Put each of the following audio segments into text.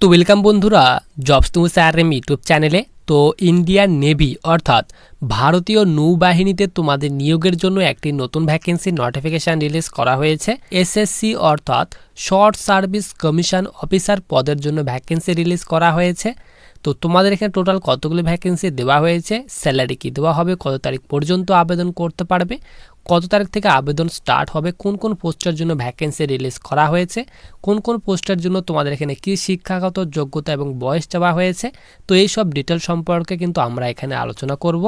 তো ওয়েলকাম বন্ধুরা জবস তুমি স্যারএম ইউটিউব চ্যানেলে তো ইন্ডিয়ান নেভি অর্থাৎ ভারতীয় নৌবাহিনীতে তোমাদের নিয়োগের জন্য একটি নতুন ভ্যাকেন্সি নোটিফিকেশান রিলিজ করা হয়েছে। এসএসসি অর্থাৎ শর্ট সার্ভিস কমিশন অফিসার পদের জন্য ভ্যাকেন্সি রিলিজ করা হয়েছে। তো তোমাদের এখানে টোটাল কতগুলো ভ্যাকেন্সি দেওয়া হয়েছে? স্যালারি কি দেওয়া হবে? কত তারিখ পর্যন্ত আবেদন করতে পারবে? কত তারিখ থেকে আবেদন স্টার্ট হবে? কোন কোন পোস্টের জন্য ভ্যাকেন্সি রিলিজ করা হয়েছে? কোন কোন পোস্টের জন্য তোমাদের এখানে কি শিক্ষাগত যোগ্যতা এবং বয়স চাওয়া হয়েছে? তো এই সব ডিটেল সম্পর্কে কিন্তু আমরা এখানে আলোচনা করব।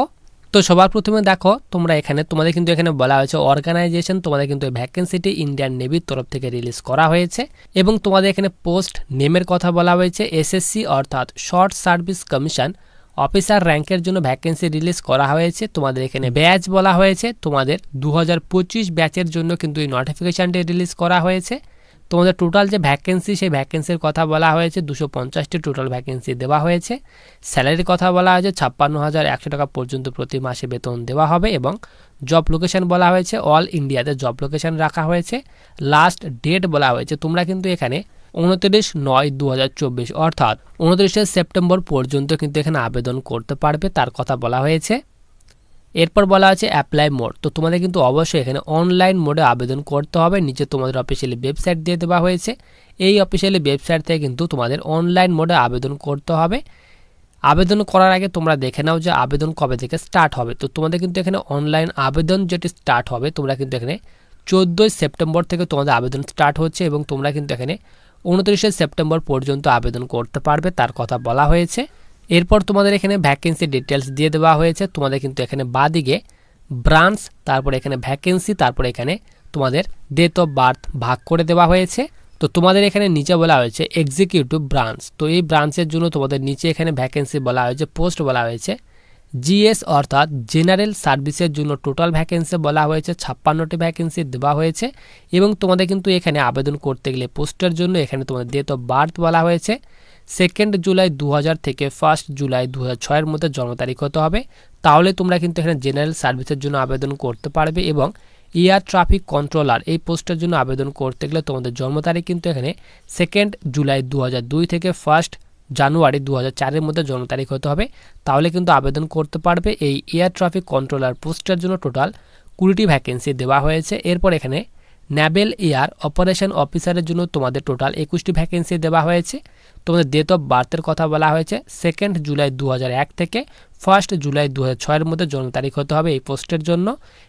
তো সবার প্রথমে দেখো, তোমরা এখানে, তোমাদের কিন্তু এখানে বলা হয়েছে অর্গানাইজেশন তোমাদের কিন্তু ভ্যাকেন্সিটি ইন্ডিয়ান নেভির তরফ থেকে রিলিজ করা হয়েছে এবং তোমাদের এখানে পোস্ট নেমের কথা বলা হয়েছে এসএসসি অর্থাৎ শর্ট সার্ভিস কমিশন অফিসার র্যাঙ্কের জন্য ভ্যাকেন্সি রিলিজ করা হয়েছে। তোমাদের এখানে ব্যাচ বলা হয়েছে, তোমাদের দু হাজার পঁচিশ ব্যাচের জন্য কিন্তু এই নোটিফিকেশানটি রিলিজ করা হয়েছে। তোমাদের টোটাল যে ভ্যাকেন্সি সেই ভ্যাকেন্সির কথা বলা হয়েছে, দুশো পঞ্চাশটি টোটাল ভ্যাকেন্সি দেওয়া হয়েছে। স্যালারির কথা বলা হয়েছে, ছাপ্পান্ন হাজার একশো টাকা পর্যন্ত প্রতি মাসে বেতন দেওয়া হবে এবং জব লোকেশন বলা হয়েছে অল ইন্ডিয়াতে জব লোকেশন রাখা হয়েছে। লাস্ট ডেট বলা হয়েছে, তোমরা কিন্তু এখানে উনত্রিশ নয় দু অর্থাৎ উনত্রিশে সেপ্টেম্বর পর্যন্ত কিন্তু এখানে আবেদন করতে পারবে, তার কথা বলা হয়েছে। এরপর বলা আছে অ্যাপ্লাই মোড তো তোমাদের কিন্তু অবশ্যই এখানে অনলাইন মোডে আবেদন করতে হবে। নিচে তোমাদের অফিসিয়ালি ওয়েবসাইট দিয়ে দেওয়া হয়েছে। এই অফিসিয়ালি ওয়েবসাইট থেকে কিন্তু তোমাদের অনলাইন মোডে আবেদন করতে হবে। আবেদন করার আগে তোমরা দেখে নাও যে আবেদন কবে থেকে স্টার্ট হবে। তো তোমাদের কিন্তু এখানে অনলাইন আবেদন যেটি স্টার্ট হবে, তোমরা কিন্তু এখানে চোদ্দোই সেপ্টেম্বর থেকে তোমাদের আবেদন স্টার্ট হচ্ছে এবং তোমরা কিন্তু এখানে উনত্রিশে সেপ্টেম্বর পর্যন্ত আবেদন করতে পারবে, তার কথা বলা হয়েছে। এরপর তোমাদের এখানে ভ্যাকেন্সি ডিটেলস দিয়ে দেওয়া হয়েছে। তোমাদের কিন্তু এখানে বাদিকে ব্রাঞ্চ তারপর এখানে ভ্যাকেন্সি তারপর এখানে তোমাদের ডেট অফ বার্থ ভাগ করে দেওয়া হয়েছে। তো তোমাদের এখানে নিচে বলা হয়েছে এক্সিকিউটিভ ব্রাঞ্চ তো এই ব্রাঞ্চের জন্য তোমাদের নিচে এখানে ভ্যাকেন্সি বলা হয়েছে পোস্ট বলা হয়েছে। জিএস অর্থাৎ জেনারেল সার্ভিসের জন্য টোটাল ভ্যাকেন্সি বলা হয়েছে, ছাপ্পান্নটি ভ্যাকেন্সি দেওয়া হয়েছে। এবং তোমাদের কিন্তু এখানে আবেদন করতে গেলে পোস্টের জন্য এখানে তোমাদের ডেট অফ বার্থ বলা হয়েছে। সেকেন্ড জুলাই দু হাজার থেকে ফার্স্ট জুলাই দু হাজার মধ্যে জন্ম তারিখ হতে হবে। তাহলে তোমরা কিন্তু এখানে জেনারেল সার্ভিসের জন্য আবেদন করতে পারবে এবং এয়ার ট্রাফিক কন্ট্রোলার এই পোস্টের জন্য আবেদন করতে গেলে তোমাদের জন্ম তারিখ কিন্তু এখানে সেকেন্ড জুলাই দু হাজার দুই থেকে ফার্স্ট জানুয়ারি দু হাজার মধ্যে জন্ম তারিখ হতে হবে। তাহলে কিন্তু আবেদন করতে পারবে। এই এয়ার ট্রাফিক কন্ট্রোলার পোস্টের জন্য টোটাল কুড়িটি ভ্যাকেন্সি দেওয়া হয়েছে। এরপর এখানে ন্যাভেল এয়ার অপারেশন অফিসারের জন্য তোমাদের টোটাল একুশটি ভ্যাকেন্সি দেওয়া হয়েছে। তোমাদের ডেট অফ বার্থের কথা বলা হয়েছে সেকেন্ড জুলাই দু হাজার এক থেকে ফার্স্ট জুলাই দু হাজার মধ্যে জন্ম তারিখ হতে হবে এই পোস্টের জন্য।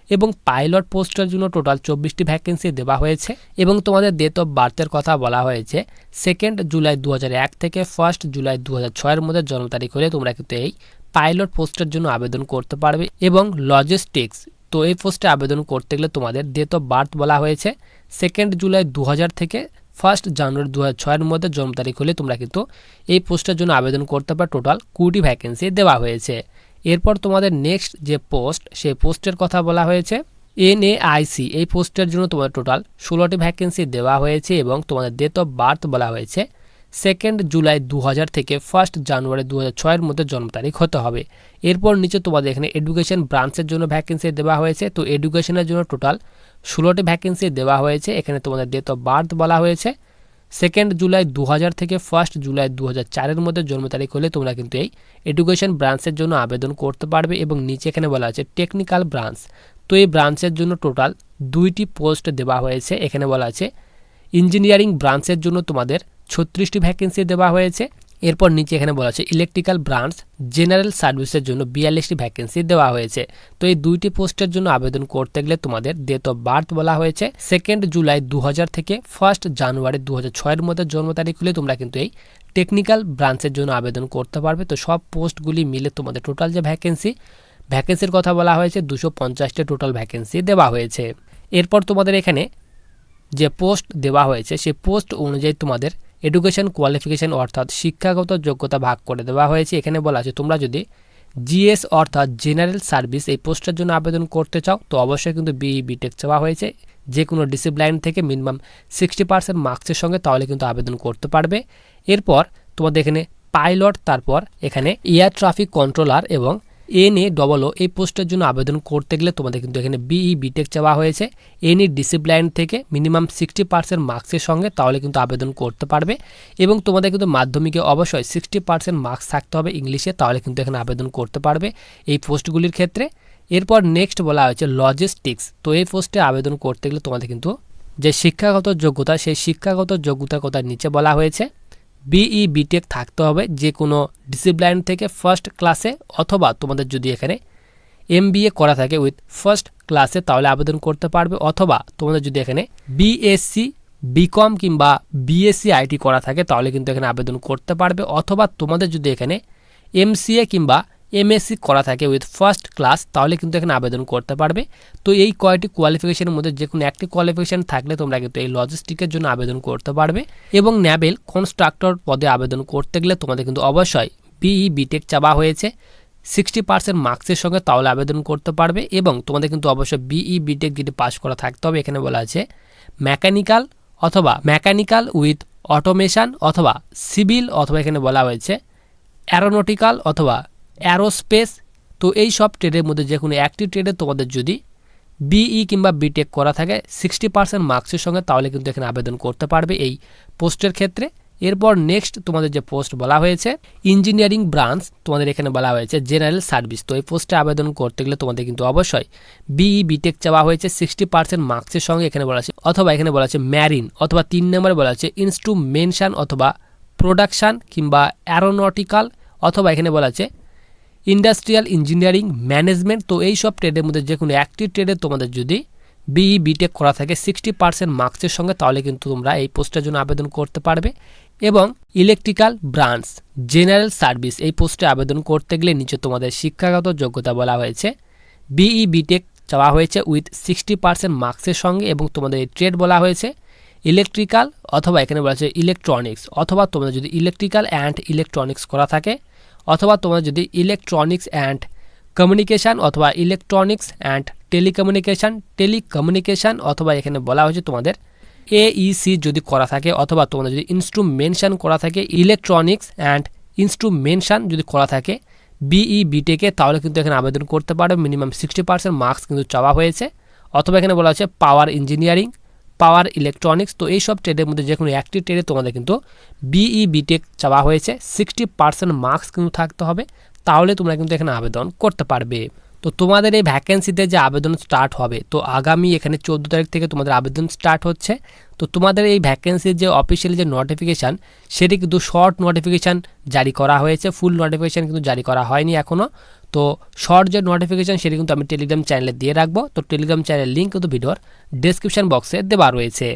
এবং পাইলট পোস্টের জন্য টোটাল চব্বিশটি ভ্যাকেন্সি দেওয়া হয়েছে। এবং তোমাদের ডেট অফ বার্থের কথা বলা হয়েছে সেকেন্ড জুলাই দু হাজার এক থেকে ফার্স্ট জুলাই দু হাজার মধ্যে জন্ম তারিখ হলে তোমরা কিন্তু এই পাইলট পোস্টের জন্য আবেদন করতে পারবে। এবং লজিস্টিক্স তো এই পোস্টে আবেদন করতে গেলে তোমাদের ডেট অফ বার্থ বলা হয়েছে। সেকেন্ড জুলাই দু হাজার থেকে ফার্স্ট জানুয়ারি দু হাজার মধ্যে জন্ম তারিখ হলে তোমরা কিন্তু এই পোস্টের জন্য আবেদন করতে পারো। টোটাল কুড়িটি ভ্যাকেন্সি দেওয়া হয়েছে। এরপর তোমাদের নেক্সট যে পোস্ট সেই পোস্টের কথা বলা হয়েছে। এনএআইসি এই পোস্টের জন্য তোমাদের টোটাল ষোলোটি ভ্যাকেন্সি দেওয়া হয়েছে এবং তোমাদের ডেট অফ বার্থ বলা হয়েছে। সেকেন্ড জুলাই দু হাজার থেকে ফার্স্ট জানুয়ারি দু হাজার মধ্যে জন্ম তারিখ হতে হবে। এরপর নিচে তোমাদের এখানে এডুকেশন ব্রাঞ্চের জন্য ভ্যাকেন্সি দেওয়া হয়েছে। তো এডুকেশনের জন্য টোটাল ষোলোটি ভ্যাকেন্সি দেওয়া হয়েছে। এখানে তোমাদের ডেট অফ বার্থ বলা হয়েছে। সেকেন্ড জুলাই দু হাজার থেকে ফার্স্ট জুলাই দু চারের মধ্যে জন্ম তারিখ হলে তোমরা কিন্তু এই এডুকেশন ব্রাঞ্চের জন্য আবেদন করতে পারবে এবং নিচে এখানে বলা আছে টেকনিক্যাল ব্রাঞ্চ তো এই ব্রাঞ্চের জন্য টোটাল দুইটি পোস্ট দেওয়া হয়েছে। এখানে বলা আছে ইঞ্জিনিয়ারিং ব্রাঞ্চের জন্য তোমাদের ছত্রিশটি ভ্যাকেন্সি দেওয়া হয়েছে। এরপর নিচে এখানে বলা আছে ইলেকট্রিক্যাল ব্রাঞ্চ জেনারেল সার্ভিসের জন্য বিয়াল্লিশটি ভ্যাকেন্সি দেওয়া হয়েছে। তো এই দুইটি পোস্টের জন্য আবেদন করতে গেলে তোমাদের ডেট অফ বার্থ বলা হয়েছে। সেকেন্ড জুলাই দু হাজার থেকে ফার্স্ট জানুয়ারি দু হাজার মধ্যে জন্ম তারিখ হলে তোমরা কিন্তু এই টেকনিক্যাল ব্রাঞ্চের জন্য আবেদন করতে পারবে। তো সব পোস্টগুলি মিলে তোমাদের টোটাল যে ভ্যাকেন্সি ভ্যাকেন্সির কথা বলা হয়েছে, দুশো পঞ্চাশটি টোটাল ভ্যাকেন্সি দেওয়া হয়েছে। এরপর তোমাদের এখানে যে পোস্ট দেওয়া হয়েছে, সেই পোস্ট অনুযায়ী তোমাদের এডুকেশন কোয়ালিফিকেশান অর্থাৎ শিক্ষাগত যোগ্যতা ভাগ করে দেওয়া হয়েছে। এখানে বলা আছে, তোমরা যদি জিএস অর্থাৎ জেনারেল সার্ভিস এই পোস্টের জন্য আবেদন করতে চাও, তো অবশ্যই কিন্তু বিই বিটেক চাওয়া হয়েছে। যে কোনো ডিসিপ্লাইন থেকে মিনিমাম সিক্সটি পার্সেন্ট মার্কসের সঙ্গে তাহলে কিন্তু আবেদন করতে পারবে। এরপর তোমাদের এখানে পাইলট তারপর এখানে এয়ার ট্রাফিক কন্ট্রোলার এবং এন এ ডবল ও এই পোস্টের জন্য আবেদন করতে গেলে তোমাদের কিন্তু এখানে বিই বিটেক চাওয়া হয়েছে। এনি ডিসিপ্লাইন থেকে মিনিমাম সিক্সটি পার্সেন্ট মার্কসের সঙ্গে তাহলে কিন্তু আবেদন করতে পারবে। এবং তোমাদের কিন্তু মাধ্যমিকে অবশ্যই সিক্সটি পার্সেন্ট মার্কস থাকতে হবে ইংলিশে তাহলে কিন্তু এখানে আবেদন করতে পারবে এই পোস্টগুলির ক্ষেত্রে। এরপর নেক্সট বলা হয়েছে লজিস্টিক্স তো এই পোস্টে আবেদন করতে গেলে তোমাদের কিন্তু যে শিক্ষাগত যোগ্যতা, সেই শিক্ষাগত যোগ্যতার কথা নিচে বলা হয়েছে। বিই বিটেক থাকতে হবে যে কোনো ডিসিপ্লাইন থেকে ফার্স্ট ক্লাসে অথবা তোমাদের যদি এখানে এম করা থাকে উইথ ফার্স্ট ক্লাসে তাহলে আবেদন করতে পারবে অথবা তোমাদের যদি এখানে বিএসসি বিকম কিংবা বিএসসি আইটি করা থাকে তাহলে কিন্তু এখানে আবেদন করতে পারবে অথবা তোমাদের যদি এখানে এমসিএ কিংবা এমএসসি করা থাকে উইথ ফার্স্ট ক্লাস তাহলে কিন্তু এখানে আবেদন করতে পারবে। তো এই কয়টি কোয়ালিফিকেশনের মধ্যে যে কোনো একটি কোয়ালিফিকেশান থাকলে তোমরা কিন্তু এই লজিস্টিকের জন্য আবেদন করতে পারবে এবং ন্যাবেল কনস্ট্রাক্টর পদে আবেদন করতে গেলে তোমাদের কিন্তু অবশ্যই বিই বিটেক চাওয়া হয়েছে। সিক্সটি পার্সেন্ট মার্কসের সঙ্গে তাহলে আবেদন করতে পারবে এবং তোমাদের কিন্তু অবশ্যই বিই বিটেক যদি পাস করা থাকতে হবে, এখানে বলা আছে মেকানিক্যাল অথবা মেকানিক্যাল উইথ অটোমেশন অথবা সিভিল অথবা এখানে বলা হয়েছে অ্যারোনটিক্যাল অথবা অ্যারোস্পেস, তো এই সব ট্রেডের মধ্যে যে কোনো একটি ট্রেডে তোমাদের যদি বিই কিংবা বিটেক করা থাকে সিক্সটি পার্সেন্ট মার্কসের সঙ্গে তাহলে কিন্তু এখানে আবেদন করতে পারবে এই পোস্টের ক্ষেত্রে। এরপর নেক্সট তোমাদের যে পোস্ট বলা হয়েছে ইঞ্জিনিয়ারিং ব্রাঞ্চ তোমাদের এখানে বলা হয়েছে জেনারেল সার্ভিস তো এই পোস্টে আবেদন করতে গেলে তোমাদের কিন্তু অবশ্যই বিই বিটেক চাওয়া হয়েছে সিক্সটি পার্সেন্ট মার্কসের সঙ্গে এখানে বলা আছে, অথবা এখানে বলা আছে ম্যারিন অথবা তিন নম্বরে বলা আছে ইনস্ট্রুমেনশন অথবা প্রোডাকশান কিংবা অ্যারোনটিক্যাল অথবা এখানে বলা আছে ইন্ডাস্ট্রিয়াল ইঞ্জিনিয়ারিং, ম্যানেজমেন্ট, তো এই সব ট্রেডের মধ্যে যে কোনো একটি ট্রেডে তোমাদের যদি বিই বিটেক করা থাকে সিক্সটি পার্সেন্ট মার্কসের সঙ্গে, তাহলে কিন্তু তোমরা এই পোস্টের জন্য আবেদন করতে পারবে। এবং ইলেকট্রিক্যাল ব্রাঞ্চ জেনারেল সার্ভিস এই পোস্টে আবেদন করতে গেলে নিচে তোমাদের শিক্ষাগত যোগ্যতা বলা হয়েছে। বিই বিটেক চাওয়া হয়েছে উইথ সিক্সটি পার্সেন্ট মার্কসের সঙ্গে এবং তোমাদের এই ট্রেড বলা হয়েছে ইলেকট্রিক্যাল অথবা এখানে বলা হয়েছে ইলেকট্রনিক্স অথবা তোমাদের যদি ইলেকট্রিক্যাল অ্যান্ড ইলেকট্রনিক্স করা থাকে অথবা তোমরা যদি ইলেকট্রনিক্স অ্যান্ড কমিউনিকেশান অথবা ইলেকট্রনিক্স অ্যান্ড টেলিকমিউনিকেশান টেলিকমিউনিকেশান অথবা এখানে বলা হয়েছে তোমাদের এইসি যদি করা থাকে অথবা তোমাদের যদি ইনস্ট্রুমেনশন করা থাকে ইলেকট্রনিক্স অ্যান্ড ইনস্ট্রুমেনশন যদি করা থাকে বিই বিটেকে তাহলে কিন্তু এখানে আবেদন করতে পারবে মিনিমাম সিক্সটি পার্সেন্ট মার্কস কিন্তু চাওয়া হয়েছে। অথবা এখানে বলা হচ্ছে পাওয়ার ইঞ্জিনিয়ারিং পাওয়ার ইলেকট্রনিক্স, তো এই সব ট্রেডের মধ্যে যে কোনো একটি ট্রেডে তোমাদের কিন্তু বিই বিটেক চাওয়া হয়েছে। সিক্সটি পার্সেন্ট মার্কস কিন্তু থাকতে হবে, তাহলে তোমরা কিন্তু এখানে আবেদন করতে পারবে। তো তোমাদের এই ভ্যাকেন্সিতে যে আবেদন স্টার্ট হবে, তো আগামী এখানে চোদ্দ তারিখ থেকে তোমাদের আবেদন স্টার্ট হচ্ছে। তো তোমাদের এই ভ্যাকেন্সির যে অফিসিয়াল যে নোটিফিকেশান সেটি কিন্তু শর্ট নোটিফিকেশান জারি করা হয়েছে ফুল নোটিফিকেশান কিন্তু জারি করা হয়নি এখনও তো শর্ট যে নোটিফিকেশান সেটি কিন্তু আমি টেলিগ্রাম চ্যানেলে দিয়ে রাখব। তো টেলিগ্রাম চ্যানেলের লিঙ্ক কিন্তু ভিডিওর ডিসক্রিপশান বক্সে দেওয়া রয়েছে।